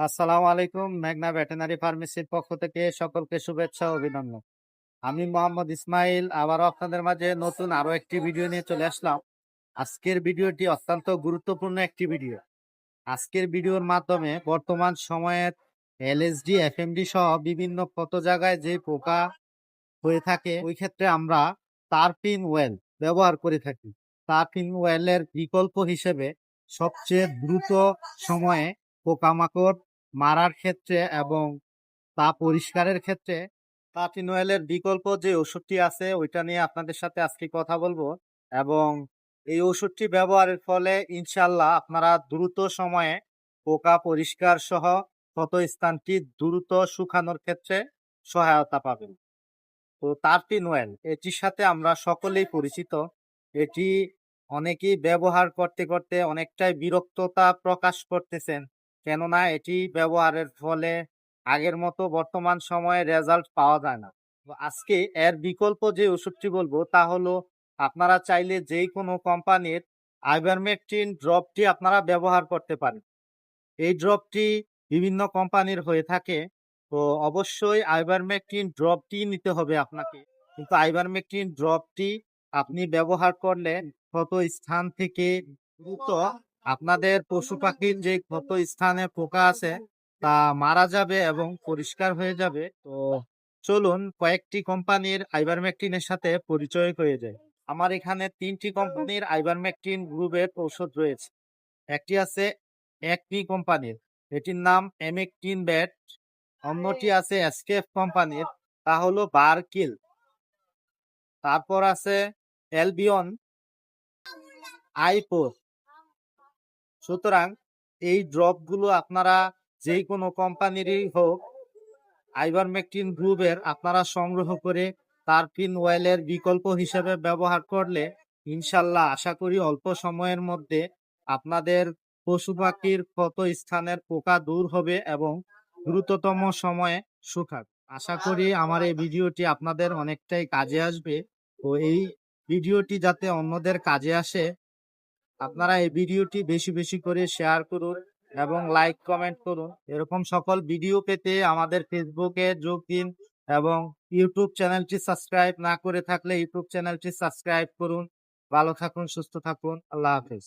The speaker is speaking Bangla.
আসসালামু আলাইকুম, মেঘনা ভেটেনারি ফার্মেসির পক্ষ থেকে সকলকে শুভেচ্ছা অভিনন্দন। আমি মোহাম্মদ ইসমাইল আবার আপনাদের মাঝে নতুন আরও একটি ভিডিও নিয়ে চলে আসলাম। আজকের ভিডিওটি অত্যন্ত গুরুত্বপূর্ণ একটি ভিডিও। আজকের ভিডিওর মাধ্যমে বর্তমান সময়ের এলএসডি, এফএমডি সহ বিভিন্ন কত জায়গায় যে পোকা হয়ে থাকে, ওই ক্ষেত্রে আমরা তারপিন ওয়েল ব্যবহার করে থাকি। তারপিন ওয়েলের বিকল্প হিসেবে সবচেয়ে দ্রুত সময়ে পোকামাকড় মারার ক্ষেত্রে এবং তা পরিষ্কারের ক্ষেত্রে তারপিন ওয়েলের বিকল্প যে ওষুধটি আছে, ওইটা নিয়ে আপনাদের সাথে আজকে কথা বলব এবং এই ওষুধটি ব্যবহারের ফলে ইনশাল্লাহ আপনারা দ্রুত সময়ে পোকা পরিষ্কার সহ ক্ষত স্থানটি দ্রুত শুকানোর ক্ষেত্রে সহায়তা পাবেন। তো ওয়েল এটির সাথে আমরা সকলেই পরিচিত। এটি অনেকেই ব্যবহার করতে করতে অনেকটাই বিরক্ততা প্রকাশ করতেছেন। কেননা এটি ব্যবহারের ফলে আগের মতো বর্তমান সময়ে রেজাল্ট পাওয়া যায় না। আজকে এর বিকল্প যে ওষুধটি বলব তা হলো আপনারা চাইলে যেই কোনো কোম্পানির আইভারমেকটিন ড্রপটি আপনারা ব্যবহার করতে পারেন। এই ড্রপটি বিভিন্ন কোম্পানির হয়ে থাকে, তো অবশ্যই আইভারমেকটিন ড্রপটি নিতে হবে আপনাকে। কিন্তু আইভারমেকটিন ড্রপটি আপনি ব্যবহার করলে ক্ষত স্থান থেকে দ্রুত আপনাদের পশু পাখির যে ক্ষত স্থানে পোকা আছে, তা মারা যাবে এবং পরিষ্কার হয়ে যাবে। তো চলুন কয়েকটি কোম্পানির আইভারমেকটিনের সাথে পরিচয় হয়ে যায়। আমার এখানে তিনটি কোম্পানির আইভারমেকটিন গ্রুপের ঔষধ রয়েছে। একটি আছে একটি কোম্পানির, এটির নাম এমেকটিন ব্যাট অন্যটি আছে এসকেফ কোম্পানির, তা হলো বারকিল তারপর আছে এলবিয়ন আইপোর সুতরাং এই ড্রপগুলো আপনারা যেই কোনো কোম্পানিরই হোক আইভারমেকটিন গ্রুপের আপনারা সংগ্রহ করে তারপিন ওয়েলের বিকল্প হিসেবে ব্যবহার করলে ইনশাল্লাহ আশা করি অল্প সময়ের মধ্যে আপনাদের পশু পাখির ক্ষত স্থানের পোকা দূর হবে এবং দ্রুততম সময়ে শুকাবে আশা করি আমার এই ভিডিওটি আপনাদের অনেকটাই কাজে আসবে। তো এই ভিডিওটি যাতে অন্যদের কাজে আসে আপনারা এই ভিডিওটি বেশি বেশি করে শেয়ার করুন এবং লাইক কমেন্ট করুন। এরকম সকল ভিডিও পেতে আমাদের ফেসবুকে যোগ দিন এবং ইউটিউব চ্যানেলটি সাবস্ক্রাইব না করে থাকলে ইউটিউব চ্যানেলটি সাবস্ক্রাইব করুন। ভালো থাকুন, সুস্থ থাকুন। আল্লাহ হাফেজ।